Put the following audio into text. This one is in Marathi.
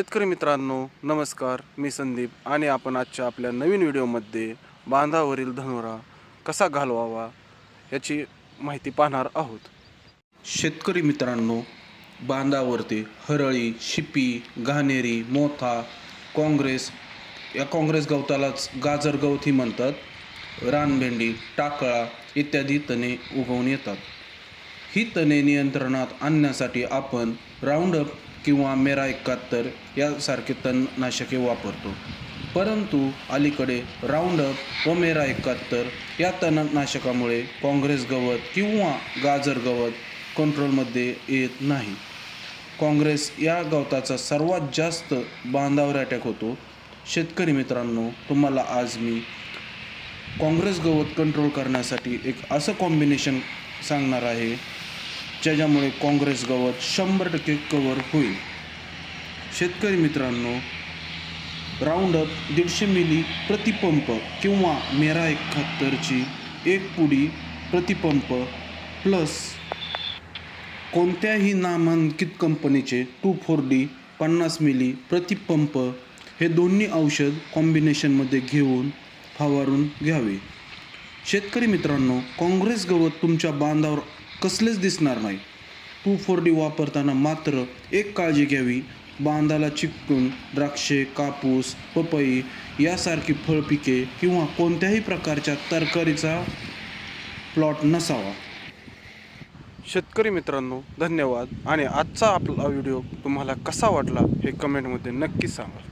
शेतकरी मित्रांनो नमस्कार. मी संदीप आणि आपण आजच्या आपल्या नवीन व्हिडिओमध्ये बांधावरील धनुरा कसा घालवावा याची माहिती पाहणार आहोत. शेतकरी मित्रांनो बांधावरती हरळी शिपी घाणेरी मोथा काँग्रेस या काँग्रेस गवतालाच गाजर गवती म्हणतात. रानभेंडी टाकळा इत्यादी तणे उगवून येतात. ही तणे नियंत्रणात आणण्यासाठी आपण राऊंडअप किंवा मेरा एकाहत्तर यासारखे तणनाशके वापरतो. परंतु अलीकडे राऊंडअप व मेरा एकाहत्तर या तणनाशकामुळे काँग्रेस गवत किंवा गाजर गवत कंट्रोलमध्ये येत नाही. काँग्रेस या गवताचा सर्वात जास्त बांधावर अटॅक होतो. शेतकरी मित्रांनो तुम्हाला आज मी काँग्रेस गवत कंट्रोल करण्यासाठी एक असं कॉम्बिनेशन सांगणार आहे. ज्याच्यामुळे काँग्रेस गवत शंभर टक्के कवर होईल. शेतकरी मित्रांनो राऊंडअप दीडशे मिली प्रतिपंप किंवा मेरा एकाहत्तरची एक पुडी प्रतिपंप प्लस कोणत्याही नामांकित कंपनीचे टू फोर डी पन्नास मिली प्रतिपंप हे दोन्ही औषध कॉम्बिनेशनमध्ये घेऊन फवारून घ्यावे. शेतकरी मित्रांनो काँग्रेस गवत तुमच्या बांधावर कसलेच दिसणार नाही. टू फोर डी वापरताना मात्र एक काळजी घ्यावी. बांधाला चिकटून द्राक्षे कापूस पपई यासारखी फळपिके किंवा कोणत्याही प्रकारच्या तरकारीचा प्लॉट नसावा. शेतकरी मित्रांनो धन्यवाद. आणि आजचा आपला व्हिडिओ तुम्हाला कसा वाटला हे कमेंटमध्ये नक्की सांगा.